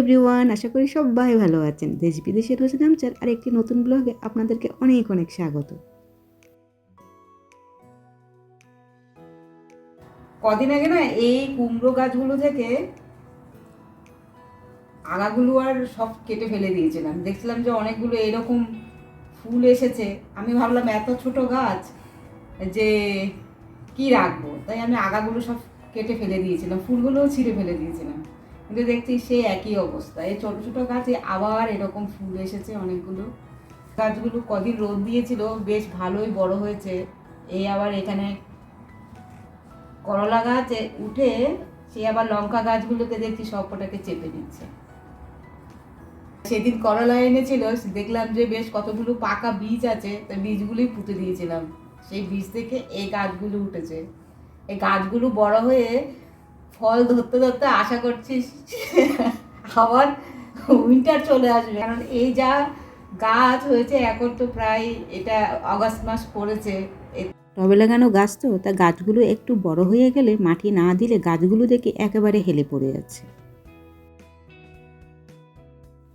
Everyone আশা করি সবাই ভালো আছেন। দেশ বিদেশের রোজ নামচার আর একটি নতুন ব্লগে আপনাদেরকে অনেক অনেক স্বাগত। কদিন আগে না এই কুমড়ো গাছগুলো থেকে আগাগুলো আর সব কেটে ফেলে দিয়েছিলাম। দেখছিলাম যে অনেকগুলো এরকম ফুল এসেছে। আমি ভাবলাম এত ছোট গাছ যে কি রাখব? তাই আমি আগাগুলো সব কেটে ফেলে দিয়েছিলাম, ফুলগুলোও ছিঁড়ে ফেলে দিয়েছিলাম। কিন্তু দেখছি সে একই অবস্থা। এই ছোট ছোট গাছে আবার এরকম ফুল এসেছে অনেকগুলো। গাছগুলো কদিন রোদ দিয়েছিল, বেশ ভালোই বড় হয়েছে। এই আবার এখানে করলা গাছ উঠে সে আবার লঙ্কা গাছগুলোকে দেখছি সবকটাকে চেপে দিচ্ছে সেদিন করলা এনেছিল দেখলাম যে বেশ কতগুলো পাকা বীজ আছে, তো বীজগুলোই পুঁতে দিয়েছিলাম। সেই বীজ থেকে এই গাছগুলো উঠেছে। এই গাছগুলো বড় হয়ে ফল ধরতে ধরতে আশা করছিস আবার উইন্টার চলে আসবে। কারণ এই যা গাছ হয়েছে, এখন তো প্রায় এটা আগস্ট মাস পড়েছে। টবে লাগানো গাছ তো, তা গাছগুলো একটু বড় হয়ে গেলে মাটি না দিলে গাছগুলো দেখে একেবারে হেলে পড়ে যাচ্ছে।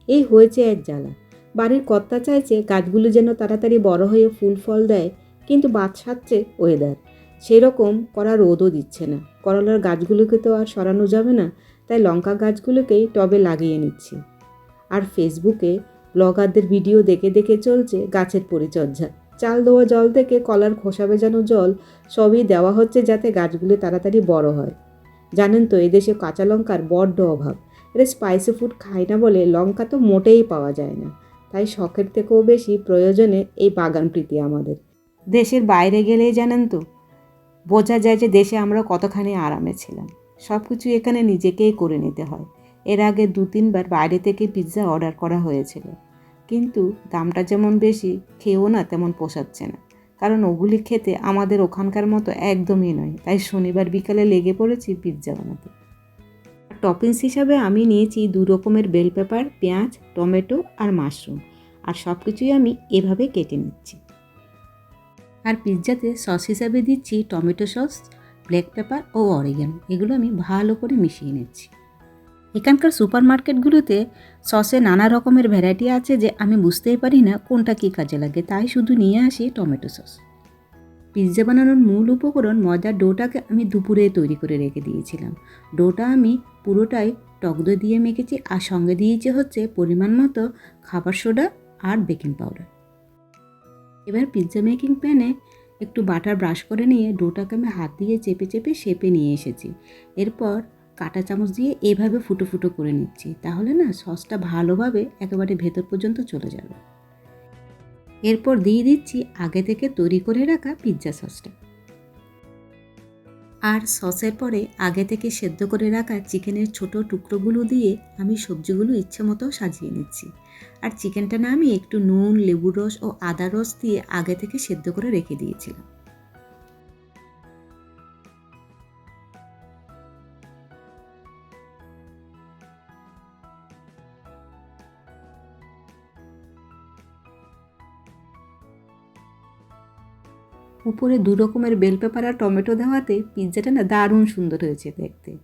এই হয়েছে এক জ্বালা। বাড়ির কর্তা চাইছে গাছগুলো যেন তাড়াতাড়ি বড় হয়ে ফুল ফল দেয়, কিন্তু বাদ সাচ্ছে ওয়েদার সেরকম করা রোদও দিচ্ছে না। করলার গাছগুলোকে তো আর সরানো যাবে না, তাই লঙ্কা গাছগুলোকেই টবে লাগিয়ে নিচ্ছি। আর ফেসবুকে ব্লগারদের ভিডিও দেখে দেখে চলছে গাছের পরিচর্যা। চাল দেওয়া জল থেকে কলার খোসা ভেজানো জল সবই দেওয়া হচ্ছে যাতে গাছগুলি তাড়াতাড়ি বড় হয়। জানেন তো, এদেশে কাঁচা লঙ্কার বড্ড অভাব। এরা স্পাইসি ফুড খায় না বলে লঙ্কা তো মোটেই পাওয়া যায় না। তাই শখের থেকেও বেশি প্রয়োজনে এই বাগান প্রীতি আমাদের। দেশের বাইরে গেলেই জানেন তো বোঝা যায় যে দেশে আমরা কতখানি আরামে ছিলাম। সব কিছু এখানে নিজেকেই করে নিতে হয়। এর আগে দু তিনবার বাইরে থেকে পিৎজা অর্ডার করা হয়েছিল। কিন্তু দামটা যেমন বেশি, খেয়েও না তেমন পোষাচ্ছে না। কারণ ওগুলি খেতে আমাদের ওখানকার মতো একদমই নয়। তাই শনিবার বিকালে লেগে পড়েছি পিৎজা বানাতে। টপিংস হিসাবে আমি নিয়েছি দু রকমের বেল পেপার পেঁয়াজ, টমেটো আর মাশরুম আর সব কিছুই আমি এভাবে কেটে নিচ্ছি। আর পিৎজাতে সস হিসাবে দিচ্ছি টমেটো সস, ব্ল্যাক পেপার ও অরিগান। এগুলো আমি ভালো করে মিশিয়ে নিচ্ছি। এখানকার সুপার মার্কেটগুলোতে সসে নানা রকমের ভ্যারাইটি আছে যে আমি বুঝতেই পারি না কোনটা কী কাজে লাগে, তাই শুধু নিয়ে আসি টমেটো সস। পিৎজা বানানোর মূল উপকরণ ময়দার ডোটাকে আমি দুপুরে তৈরি করে রেখে দিয়েছিলাম। ডোটা আমি পুরোটাই টক দই দিয়ে মেখেছি আর সঙ্গে দিয়েছি হচ্ছে পরিমাণ মতো খাবার সোডা আর বেকিং পাউডার। এবার পিৎজা মেকিং প্যানে একটু বাটার ব্রাশ করে নিয়ে ডোটাকে আমি হাত দিয়ে চেপে চেপে শেপে নিয়ে এসেছি। এরপর কাটা চামচ দিয়ে এভাবে ফুটো ফুটো করে নিচ্ছি, তাহলে না সসটা ভালোভাবে একেবারে ভেতর পর্যন্ত চলে যাবে। এরপর দিয়ে দিচ্ছি আগে থেকে তৈরি করে রাখা পিৎজা সসটা আর সসের পরে আগে থেকে সেদ্ধ করে রাখা চিকেনের ছোট টুকরোগুলো দিয়ে আমি সবজিগুলো ইচ্ছে মতো সাজিয়ে নিচ্ছি। আর চিকেনটা না আমি একটু নুন, লেবুর রস ও আদা রস দিয়ে আগে থেকে সেদ্ধ করে রেখে দিয়েছিলাম। উপরে দু রকমের বেল পেপার আর টমেটো দেওয়াতে পিৎজাটা না দারুণ সুন্দর হয়েছে দেখতে।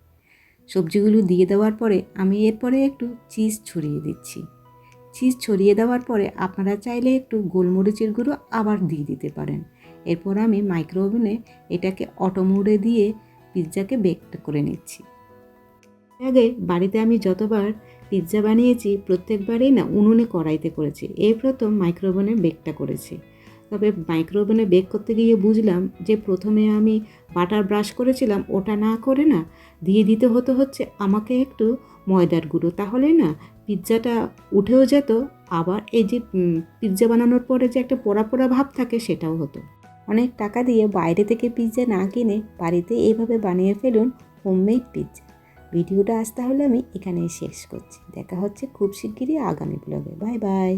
সবজিগুলো দিয়ে দেওয়ার পরে আমি এরপরে একটু চিজ ছড়িয়ে দিচ্ছি। চিজ ছড়িয়ে দেওয়ার পরে আপনারা চাইলে একটু গোলমরিচের গুঁড়ো আবার দিয়ে দিতে পারেন। এরপর আমি মাইক্রো ওভেনে এটাকে অটো মোডে দিয়ে পিৎজাকে বেক করে নিচ্ছি। আগে বাড়িতে আমি যতবার পিৎজা বানিয়েছি প্রত্যেকবারেই না উনুনে কড়াইতে করেছি। এই প্রথম মাইক্রো ওভেনে বেকটা করেছি। তবে মাইক্রো ওভেনে বেক করতে গিয়ে বুঝলাম যে প্রথমে আমি বাটার ব্রাশ করেছিলাম, ওটা না করে না, দিয়ে দিতে হতো হচ্ছে আমাকে একটু ময়দার গুঁড়ো। তাহলে না, পিৎজাটা উঠেও যেত, আবার এই যে পিৎজা বানানোর পরে যে একটা পোড়া পোড়া ভাব থাকে সেটাও হতো। অনেক টাকা দিয়ে বাইরে থেকে পিৎজা না কিনে বাড়িতে এইভাবে বানিয়ে ফেলুন হোমমেড পিৎজা ভিডিওটা আজ তাহলে আমি এখানেই শেষ করছি। দেখা হচ্ছে খুব শিগগিরই আগামী ব্লগে বাই বাই!